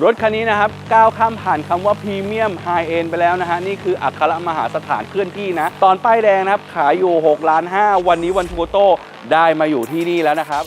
รถคันนี้นะครับก้าวข้ามผ่านคำว่าพรีเมียมไฮเอ็นไปแล้วนะฮะ นี่คืออัครมหาสถานเคลื่อนที่นะ ตอนป้ายแดงนะครับ ขายอยู่6ล้าน5วันนี้วันทูโตได้มาอยู่ที่นี่แล้วนะครับ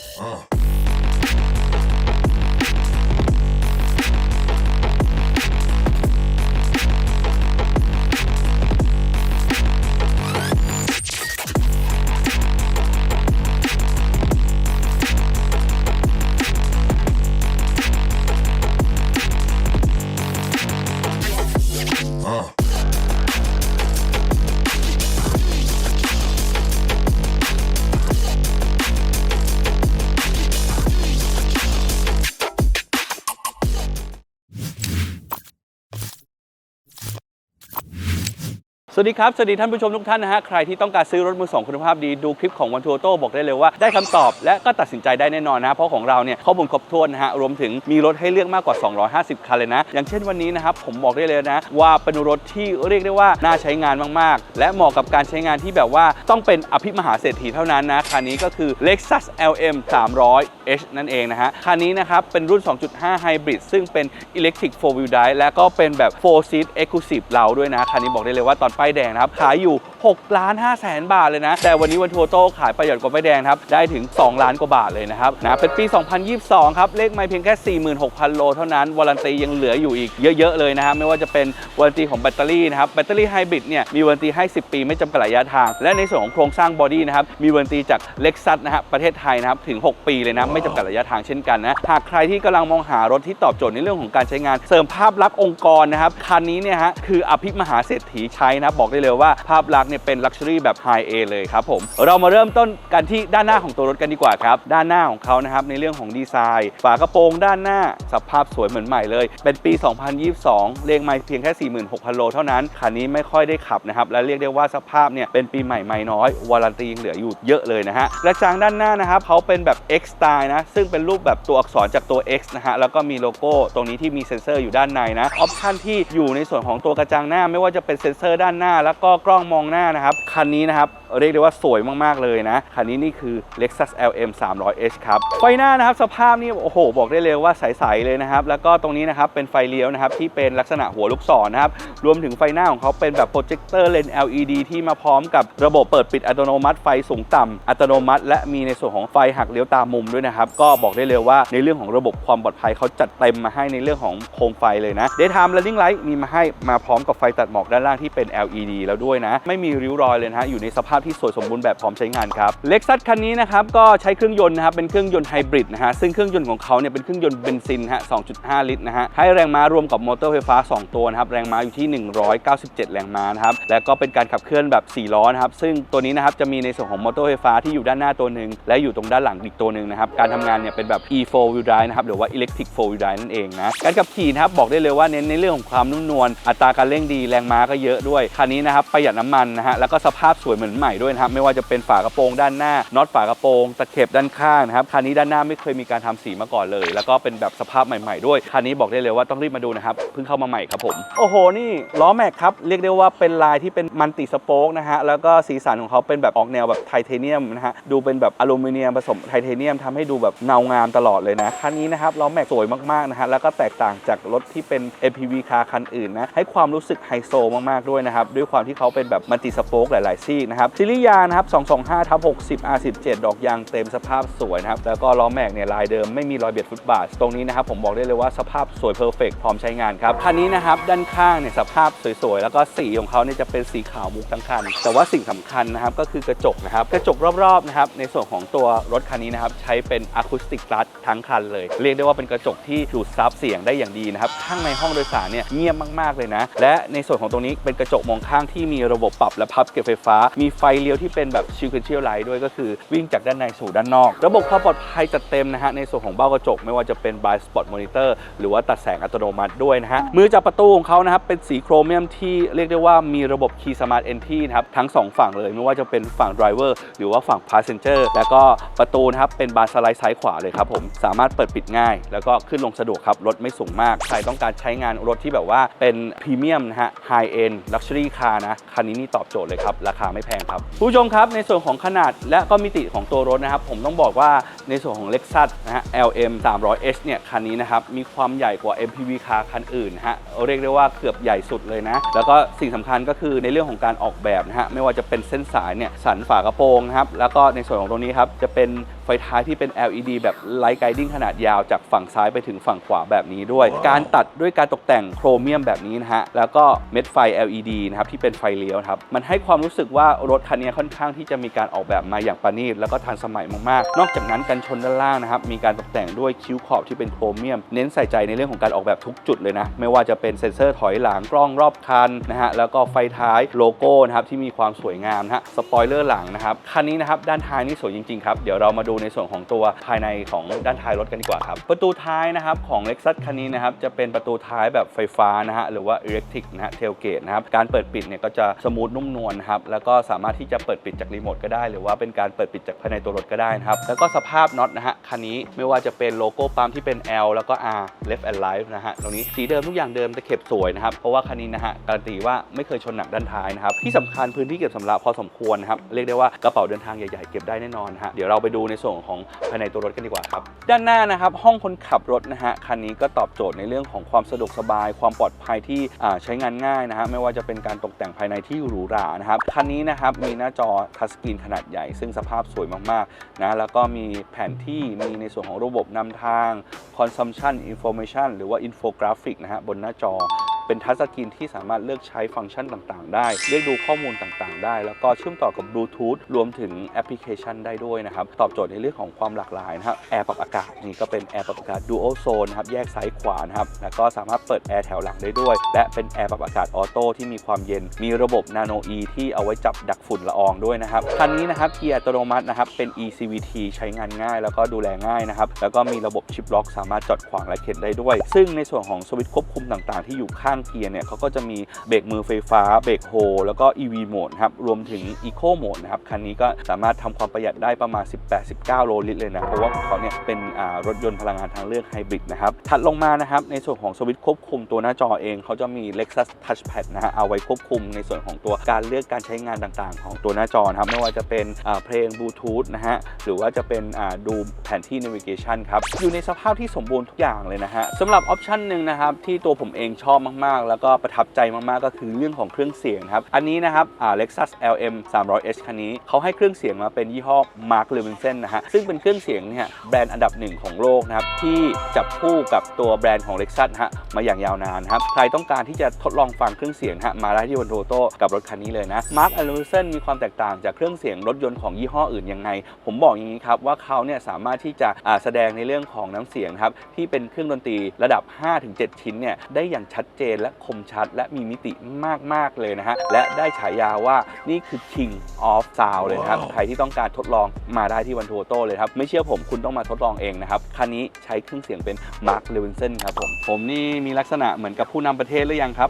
สวัสดีครับ สวัสดีท่านผู้ชมทุกท่านนะฮะ ใครที่ต้องการซื้อรถมือสองคุณภาพดีดูคลิปของวันทัวโต้บอกได้เลยว่าได้คำตอบและก็ตัดสินใจได้แน่นอนนะเพราะของเราเนี่ยข้อมูลครบถ้วนนะฮะ รวมถึงมีรถให้เลือกมากกว่า 250 คันเลยนะ อย่างเช่นวันนี้นะครับผมบอกได้เลยนะ ว่าเป็นรถที่เรียกได้ว่าน่าใช้งานมากๆ และเหมาะกับการใช้งานที่แบบว่าต้องเป็นอภิมหาเศรษฐีเท่านั้นนะคันนี้ก็คือ Lexus LM 300 H นั่นเองนะฮะคันนี้นะครับเป็นรุ่น 2.5 Hybrid ซึ่งเป็น Electric 4 Wheel Drive และก็เป็นแบบ4 Seat Exclusive เราด้วยนะคันนี้บอกได้เลยว่าตอนปแดงนะครับขายอยู่ 6ล้าน5แสนบาทเลยนะ แต่วันนี้วันทัวโต้ขายประหยัดกว่าป้ายแดงครับ ได้ถึง 2 ล้านกว่าบาทเลยนะครับนะเป็นปี 2022 ครับ เลขไม่เพียงแค่ 46,000 โลเท่านั้นวารันตียังเหลืออยู่อีกเยอะ ๆ เลยนะครับ ไม่ว่าจะเป็นวารันตีของแบตเตอรี่นะครับ แบตเตอรี่ไฮบริดเนี่ย มีวารันตีให้ 10 ปีไม่จำกัดระยะทาง และในส่วนของโครงสร้างบอดี้นะครับ มีวารันตีจากเล็กซัสนะฮะประเทศไทยนะครับ ถึง 6 ปีเลยนะ ไม่จำกัดระยะทางเช่นกันนะ หากใครที่กำลังมองหารถที่ตอบโจทย์ในเรื่องของการใช้งาน เสริมภาพลักษณ์องค์กรนะครับ คันนี้เนี่ยฮะ คืออภิมหาเศรษฐีใช้นะ บอกได้เลยว่าภาพลักษณ์เนี่ยเป็นลักชัวรี่แบบไฮเอเลยครับผม เรามาเริ่มต้นกันที่ด้านหน้าของตัวรถกันดีกว่าครับ ด้านหน้าของเขานะครับในเรื่องของดีไซน์ ฝากระโปรงด้านหน้าสภาพสวยเหมือนใหม่เลย เป็นปี 2022 เลขไม่เพียงแค่ 46,000 โลเท่านั้น คันนี้ไม่ค่อยได้ขับนะครับ และเรียกได้ว่าสภาพเนี่ยเป็นปีใหม่ไม่น้อยวารันตียังเหลืออยู่เยอะเลยนะฮะและจางด้านหน้านะครับเขาเป็นแบบ X Style นะซึ่งเป็นรูปแบบตัวอักษรจากตัว X นะฮะแล้วก็มีโลโก้ตรงนี้ที่มีเซ็นเซอร์อยู่ด้านในนะออปชันที่อยู่ในส่วนของตัวกระจังหน้า ไม่ว่าจะเป็นเซ็นเซอร์ด้านหน้า แล้วก็กล้องมองหน้านะครับ คันนี้นะครับ เรียกได้ว่าสวยมากๆเลยนะคันนี้นี่คือ Lexus LM 300h ครับไฟหน้านะครับสภาพนี่โอ้โห บอกได้เลยว่าใสๆเลยนะครับ แล้วก็ตรงนี้นะครับเป็นไฟเลี้ยวนะครับที่เป็นลักษณะหัวลูกศรนะครับรวมถึงไฟหน้าของเขาเป็นแบบโปรเจคเตอร์เลนส์ LED ที่มาพร้อมกับระบบเปิดปิดอัตโนมัติไฟสูงต่ำอัตโนมัติ และมีในส่วนของไฟหักเลี้ยวตามมุมด้วยนะครับก็บอกได้เลยว่าในเรื่องของระบบความปลอดภัยเขาจัดเต็มมาให้ในเรื่องของโคมไฟเลยนะ Daytime Running Light มีมาให้มาพร้อมกับไฟตัดหมอกด้านล่างที่เป็น LED แล้วด้วยนะ ไม่มีริ้วรอยเลยนะฮะอยู่ในสภาพที่สวยสมบูรณ์แบบพร้อมใช้งานครับ Lexus คันนี้นะครับก็ใช้เครื่องยนต์นะครับเป็นเครื่องยนต์ไฮบริดนะฮะซึ่งเครื่องยนต์ของเขาเนี่ยเป็นเครื่องยนต์เบนซินฮะ 2.5 ลิตรนะฮะให้แรงม้ารวมกับมอเตอร์ไฟฟ้า 2 ตัวนะครับแรงม้าอยู่ที่ 197 แรงม้านะครับและก็เป็นการขับเคลื่อนแบบ 4 ล้อนะครับซึ่งตัวนี้นะครับจะมีในส่วนของมอเตอร์ไฟฟ้าที่อยู่ด้านหน้าตัวหนึ่งและอยู่ตรงด้านหลังอีกตัวหนึ่งนะครับการทำงานเนี่ยเป็นแบบ E4 wheel drive นะครับหรือว่า electric 4 wheel drive นั่นเองนะการขับขี่นะครับบอกได้เลยว่าเน้นในเรื่องของความนุ่มนวลอัตราการเร่งดีแรงม้าก็เยอะด้วยคันนี้นะครับประหยัดน้ำมันนะฮะแล้วก็สภาพสวยเหมือนใหม่ด้วยนะครับไม่ว่าจะเป็นฝากระโปรงด้านหน้าน็อตฝากระโปรงตะเข็บด้านข้างนะครับคันนี้ด้านหน้าไม่เคยมีการทำสีมาก่อนเลย แล้วก็เป็นแบบสภาพใหม่ ๆ ด้วยคันนี้บอกได้เลยว่าต้องรีบมาดูนะครับเพิ่งเข้ามาใหม่ครับผมโอ้โหนี่ล้อแม็กครับเรียกได้ว่าเป็นลายที่เป็นมันติสโป๊กนะฮะแล้วก็สีสันของเขาเป็นแบบออกแนวแบบไทเทเนียมนะฮะดูเป็นแบบอลูมิเนียมผสมไทเทเนียมทำให้ดูแบบเงางามตลอดเลยนะคันนี้นะครับล้อแม็กสวยมากๆนะฮะแล้วก็แตกต่างจากรถที่เป็น MPV คาร์คันอื่นนะให้ความรู้สึกไฮโซมากๆด้วยนะครับด้วยความที่เขาเป็นแบบมันติสโป๊กหลาย ๆ ซี่นะครับซีรีส์ยางนะครับ225ทับ60 R17 ดอกยางเต็มสภาพสวยนะครับ แล้วก็ล้อแม็กเนี่ยลายเดิมไม่มีรอยเบียดฟุตบาท ตรงนี้นะครับผมบอกได้เลยว่าสภาพสวยเพอร์เฟกพร้อมใช้งานครับ คันนี้นะครับด้านข้างเนี่ยสภาพสวยๆ แล้วก็สีของเขาเนี่ยจะเป็นสีขาวมุกทั้งคัน แต่ว่าสิ่งสำคัญนะครับก็คือกระจกนะครับ กระจกรอบๆนะครับในส่วนของตัวรถคันนี้นะครับใช้เป็นอะคูสติกก s ัสทั้งคันเลย เรียกได้ว่าเป็นกระจกที่ดูดซับเสียงได้อย่างดีนะครับ ข้างในห้องโดยสารเนี่ยเงียบมากๆเลยนะ และในส่วนของตรงนี้เป็นกระจกมองข้างที่มีระบบปรับและพับเก็บไฟฟ้า มีไฟเลี้ยวที่เป็นแบบชิลคิเชียลไลท์ด้วยก็คือวิ่งจากด้านในสู่ด้านนอก ระบบความปลอดภัยจัดเต็มนะฮะในส่วนของเบ้ากระจกไม่ว่าจะเป็น b ายสปอตมอนิเตอร์หรือว่าตัดแสงอัตโนมัติด้วยนะฮะมือจับประตูของเขานะครับเป็นสีโครเมียมที่เรียกได้ว่ามีระบบ Key Smart Entry นะครับทั้งสองฝั่งเลยไม่ว่าจะเป็นฝั่ง Driver หรือว่าฝั่ง Passenger แล้วก็ประตูนะครับเป็นบานสไลด์ซ้ายขวาเลยครับผมสามารถเปิดปิดง่าย แล้วก็ขึ้นลงสะดวกครับรถไม่สูงมากใครต้องการใช้งานรถที่แบบว่าเป็นพรีเมียมนะฮะไฮเอ็นลักชัวรี่คาร์นะคันนี้นี่ตอบโจทย์เลยครับราคาไม่แพงครับผู้ชมครับในส่วนของขนาดและก็มิติของตัวรถนะครับ ผมต้องบอกว่าในส่วนของ Lexus นะฮะ LM 300S เนี่ยคันนี้นะครับมีความใหญ่กว่า MPV คาคันอื่นนะฮะเรียกได้ว่าเกือบใหญ่สุดเลยนะ แล้วก็สิ่งสำคัญก็คือในเรื่องของการออกแบบนะฮะไม่ว่าจะเป็นเส้นสายเนี่ยสันฝากระโปรงนะครับแล้วก็ในส่วนของตรงนี้ครับจะเป็นไฟท้ายที่เป็น LED แบบไลท์ไกดิ้งขนาดยาวจากฝั่งซ้ายไปถึงฝั่งขวาแบบนี้ด้วย การตัดด้วยการตกแต่งโครเมียมแบบนี้นะฮะแล้วก็เม็ดไฟ LED นะครับที่เป็นไฟเลี้ยวครับมันให้ความรู้สึกว่ารถคันนี้ค่อนข้างที่จะมีการออกแบบมาอย่างประณีตแล้วก็ทันสมัยมากๆ นอกจากนั้นกันชนด้านล่างนะครับมีการตกแต่งด้วยคิ้วขอบที่เป็นโครเมียม เน้นใส่ใจในเรื่องของการออกแบบทุกจุดเลยนะ ไม่ว่าจะเป็นเซ็นเซอร์ถอยหลังกล้องรอบคันนะฮะแล้วก็ไฟท้ายโลโก้นะครับที่มีความสวยงามนะฮะสปอยเลอร์หลังนะครับคันนี้นะครับด้านท้ายนี่สวยจริงๆครับเดี๋ยวเรามาดูในส่วนของตัวภายในของด้านท้ายรถกันดีกว่าครับประตูท้ายนะครับของ Lexus คันนี้นะครับจะเป็นประตูท้ายแบบไฟฟ้านะฮะหรือว่า Electric นะฮะ Tailgate นะครับการเปิดปิดเนี่ยก็จะสมูทนุ่มนวลครับแล้วก็สามารถที่จะเปิดปิดจากรีโมทก็ได้ หรือว่าเป็นการเปิดปิดจากภายในตัวรถก็ได้นะครับ แล้วก็สภาพน็อตนะฮะคันนี้ไม่ว่าจะเป็นโลโก้ปั๊มที่เป็น L แล้วก็ R left and right นะฮะตรงนี้สีเดิมทุกอย่างเดิมตะเข็บสวยนะครับเพราะว่าคันนี้นะฮะการันตีว่าไม่เคยชนหนักด้านท้ายนะครับที่สำคัญพื้นที่เก็บสำรับพอสมควรนะครับเรียกได้ว่ากระเป๋าเดินทางใหญ่ๆเก็บได้แน่นอนฮะเดี๋ยวเราไปดูในส่วนของภายในตัวรถกันดีกว่าครับด้านหน้านะครับห้องคนขับรถนะฮะคันนี้ก็ตอบโจทย์ในเรื่องของความสะดวกสบาย ความปลอดภัยที่ใช้งานง่ายนะฮะไม่ว่าจะเป็นการตกแต่งภายในที่หรูหรานะครับคันนี้นะครับมีหน้าจอทัชสกรีนขนาดใหญ่ ซึ่งสภาพสวยมากๆนะแล้วก็มีแผนที่มีในส่วนของระบบนำทาง consumption information หรือว่า infographic นะฮะบนหน้าจอ เป็นทัชสกรีนที่สามารถเลือกใช้ฟังก์ชันต่างๆ ได้เรียกดูข้อมูลต่างๆ ได้ แล้วก็เชื่อมต่อกับบลูทูธรวมถึงแอปพลิเคชันได้ด้วยนะครับ ตอบโจทย์ในเรื่องของความหลากหลายนะครับแอร์ปรับอากาศนี่ก็เป็นแอร์ปรับอากาศ Dual Zone นะครับแยกซ้ายขวานะครับแล้วก็สามารถเปิดแอร์แถวหลังได้ด้วย และเป็นแอร์ปรับอากาศออโต้ที่มีความเย็น มีระบบ Nano E ที่เอาไว้จับดักฝุ่นละอองด้วยนะครับคันนี้นะครับเกียร์อัตโนมัตินะครับเป็น eCVT ใช้งานง่าย แล้วก็ดูแลง่ายนะครับแล้วก็มีระบบชิปล็อก สามารถจอดขวางและเข็นได้ด้วย ซึ่งในส่วนของสวิตช์ควบคุมต่างๆ ที่อยู่ข้างเกียร์เนี่ยเขาก็จะมีเบรกมือไฟฟ้า เบรกโฮแล้วก็ EV โหมดครับ รวมถึง Eco โหมดนะครับ คันนี้ก็สามารถทำความประหยัดได้ประมาณ 18-19 โลลิตรเลยนะ เพราะว่าเขาเนี่ยเป็นรถยนต์พลังงานทางเลือกไฮบริดนะครับ ถัดลงมานะครับ ในส่วนของสวิตช์ควบคุมตัวหน้าจอเอง เขาจะมี Lexus Touchpad นะฮะเอาไว้ควบคุมในส่วนของตัวการเลือกการใช้งานต่างๆ ของตัวหน้าจอครับไม่ว่าจะเป็นเพลงบลูทูธนะฮะหรือว่าจะเป็นดูแผนที่ navigation ครับอยู่ในสภาพที่สมบูรณ์ทุกอย่างเลยนะฮะสำหรับออปชันหนึ่งนะครับที่ตัวผมเองชอบมากๆ แล้วก็ประทับใจมากๆ ก็คือเรื่องของเครื่องเสียงครับ อันนี้นะครับอ่า Lexus LM 300H คันนี้เขาให้เครื่องเสียงมาเป็นยี่ห้อ Mark Levinson นะฮะ ซึ่งเป็นเครื่องเสียงเนี่ยแบรนด์อันดับหนึ่งของโลกนะครับ ที่จับคู่กับตัวแบรนด์ของ Lexus ฮะมาอย่างยาวนานครับ ใครต้องการที่จะทดลองฟังเครื่องเสียงฮะมาได้ที่วันโตโต้กับรถคันนี้เลยนะ Mark Levinson มีความแตกต่างจากเครื่องเสียงรถยนต์ของยี่ห้ออื่นยังไง ผมบอกอย่างนี้ครับว่าเขาเนี่ยสามารถที่จะอ่าแสดงในเรื่องของน้ำเสียงครับที่เป็นเครื่องดนตรีระดับ 5-7 ชิ้นเนี่ยได้อย่างชัดเจนและคมชัด และมีมิติมาก ๆ เลยนะฮะ และได้ฉายาว่านี่คือ King of Sound เลยนะครับ ใครที่ต้องการทดลองมาได้ที่วันทัวโต้เลยครับ ไม่เชื่อผมคุณต้องมาทดลองเองนะครับ คันนี้ใช้เครื่องเสียงเป็น Mark Levinson ครับผม ผมนี่มีลักษณะเหมือนกับผู้นำประเทศหรือยังครับ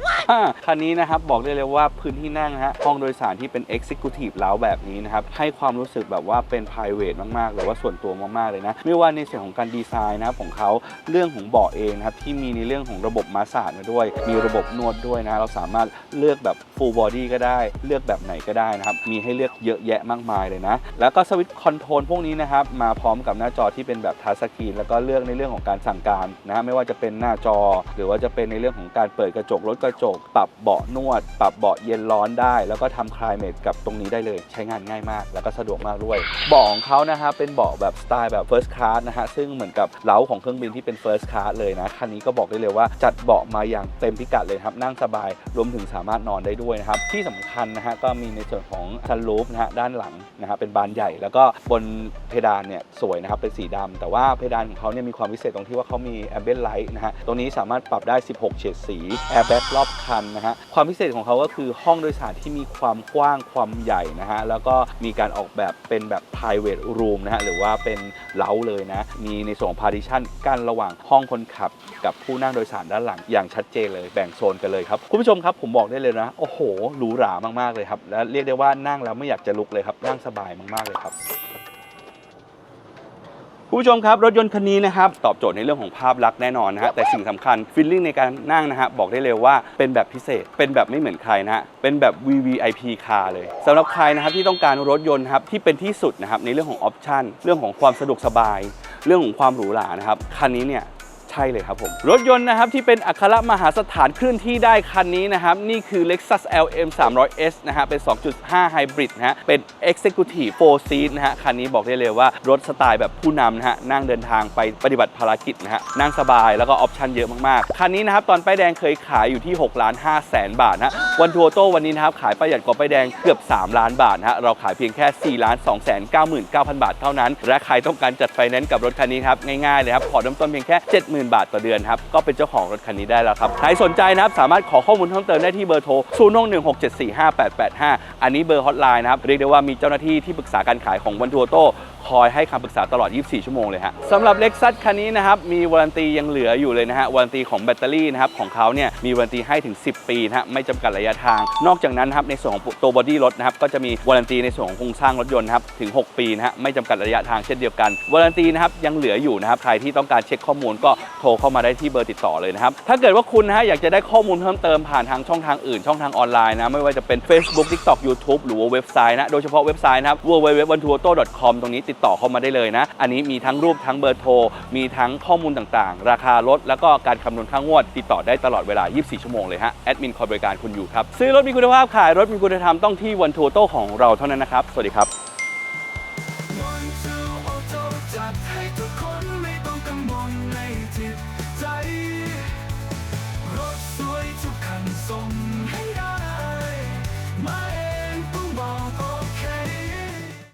คันนี้นะครับบอกได้เลยว่าพื้นที่นั่งนะฮะห้องโดยสารที่เป็น Executive แล้วแบบนี้นะครับให้ความรู้สึกแบบว่าเป็น private มากๆหรือว่าส่วนตัวมากๆเลยนะไม่ว่าในส่วนของการดีไซน์นะครับของเขาเรื่องของเบาะเองนะครับที่มีในเรื่องของระบบมาสซาจมาด้วยมีระบบนวดด้วยนะเราสามารถเลือกแบบ full body ก็ได้ เลือกแบบไหนก็ได้นะครับ มีให้เลือกเยอะแยะมากมายเลยนะ แล้วก็สวิตช์คอนโทรลพวกนี้นะครับ มาพร้อมกับหน้าจอที่เป็นแบบทัชสกรีนแล้วก็เลือกในเรื่องของการสั่งการนะฮะไม่ว่าจะเป็นหน้าจอ หรือว่าจะเป็นในเรื่องของการเปิดกระจกลดกระจก ปรับเบาะนวด ปรับเบาะเย็นร้อนได้ แล้วก็ทำคลายเมทกับตรงนี้ได้เลย ใช้งานง่ายมาก แล้วก็สะดวกมากด้วยเบาะของเขานะฮะเป็นเบาะแบบสไตล์แบบ first class นะฮะซึ่งเหมือนกับเล้าของเครื่องบินที่เป็น first class เลยนะคันนี้ก็บอกได้เลยว่าจัดเบาะมาอย่างเต็มพิกัดเลยครับนั่งสบายรวมถึงสามารถนอนได้ด้วยนะครับที่สำคัญนะฮะก็มีในส่วนของซันรูฟนะฮะด้านหลังนะฮะเป็นบานใหญ่ แล้วก็บนเพดานเนี่ยสวยนะครับเป็นสีดำแต่ว่าเพดานของเขาเนี่ยมีความพิเศษตรงที่ว่าเขามี ambient light นะฮะตรงนี้สามารถปรับได้ 16 เฉดสี airbag รอบคันนะฮะความพิเศษของเขาก็คือห้องโดยสารที่มีความกว้างความใหญ่นะฮะแล้วก็มีการออกแบบเป็นแบบ private room นะฮะหรือว่าเป็นเล้าเลยนะมีในส่วนของ partition กั้นระหว่างห้องคนขับกับผู้นั่งโดยสารด้านหลังอย่างชัดเจนเลยแบ่งโซนกันเลยครับ คุณผู้ชมครับผมบอกได้เลยนะ โอ้โหหรูหรามากๆเลยครับ และเรียกได้ว่านั่งแล้วไม่อยากจะลุกเลยครับ นั่งสบายมากๆเลยครับคุณผู้ชมครับ รถยนต์คันนี้นะครับ ตอบโจทย์ในเรื่องของภาพลักษณ์แน่นอนนะฮะแต่สิ่งสำคัญฟีลลิ่งในการนั่งนะฮะบอกได้เลยว่าเป็นแบบพิเศษ เป็นแบบไม่เหมือนใครนะฮะเป็นแบบ VVIP car เลยสำหรับใครนะครับที่ต้องการรถยนต์ครับที่เป็นที่สุดนะครับในเรื่องของออปชันเรื่องของความสะดวกสบาย เรื่องของความหรูหรานะครับคันนี้เนี่ย ใช่เลยครับผม รถยนต์นะครับที่เป็นอัครมหาสถานเคลื่อนที่ได้คันนี้นะครับ นี่คือ Lexus LM 300S นะฮะเป็น 2.5 Hybrid นะฮะเป็น Executive 4 Seat นะฮะคันนี้บอกได้เลยว่ารถสไตล์แบบผู้นำนะฮะนั่งเดินทางไปปฏิบัติภารกิจนะฮะนั่งสบายแล้วก็ออปชั่นเยอะมากๆ คันนี้นะครับตอนป้ายแดงเคยขายอยู่ที่6ล้าน5แสนบาทนะวันทัวโต้วันนี้นะครับขายประหยัดกว่าป้ายแดงเกือบ 3 ล้านบาทนะฮะเราขายเพียงแค่4ล้าน2แสน99,000 บาทเท่านั้น และใครต้องการจัดไฟแนนซ์กับรถคันนี้ครับง่ายๆเลยครับผ่อเริ่มต้นเพียงแค่ 70,000บาทต่อเดือนครับ ก็เป็นเจ้าของรถคันนี้ได้แล้วครับ ใครสนใจนะครับ สามารถขอข้อมูลเพิ่มเติมได้ที่เบอร์โทร0616745885 อันนี้เบอร์ฮอตไลน์นะครับ เรียกได้ว่ามีเจ้าหน้าที่ที่ปรึกษาการขายของวันทัวโต้คอยให้คำปรึกษาตลอด 24 ชั่วโมงเลยฮะสำหรับ Lexus คันนี้นะครับ มีวารันตียังเหลืออยู่เลยนะฮะวารันตีของแบตเตอรี่นะครับของเขาเนี่ยมีวารันตีให้ถึง 10 ปีนะฮะไม่จำกัดระยะทาง นอกจากนั้นครับในส่วนของตัวบอดี้รถนะครับก็จะมีวารันตีในส่วนของโครงสร้างรถยนต์นะครับถึง 6 ปีนะฮะไม่จำกัดระยะทางเช่นเดียวกันวารันตีนะครับยังเหลืออยู่นะครับใครที่ต้องการเช็คข้อมูลก็โทรเข้ามาได้ที่เบอร์ติดต่อเลยนะครับถ้าเกิดว่าคุณนะฮะอยากจะได้ข้อมูลเพิ่มเติมผ่านทางช่องทางอื่น ช่องทางออนไลน์นะไม่ว่าจะเป็น Facebook TikTok YouTube หรือว่าเว็บไซต์นะโดยเฉพาะเว็บไซต์นะครับ www.vantuoto.com ตรงนี้ติดต่อเข้ามาได้เลยนะ อันนี้มีทั้งรูปทั้งเบอร์โทร มีทั้งข้อมูลต่างๆ ราคารถ แล้วก็การคำนวณค่างวด ติดต่อได้ตลอดเวลา 24 ชั่วโมงเลยฮะ แอดมินคอยบริการคุณอยู่ครับ ซื้อรถมีคุณภาพขายรถมีคุณธรรมต้องที่วันทัวโต้ของเราเท่านั้นนะครับ สวัสดีครับ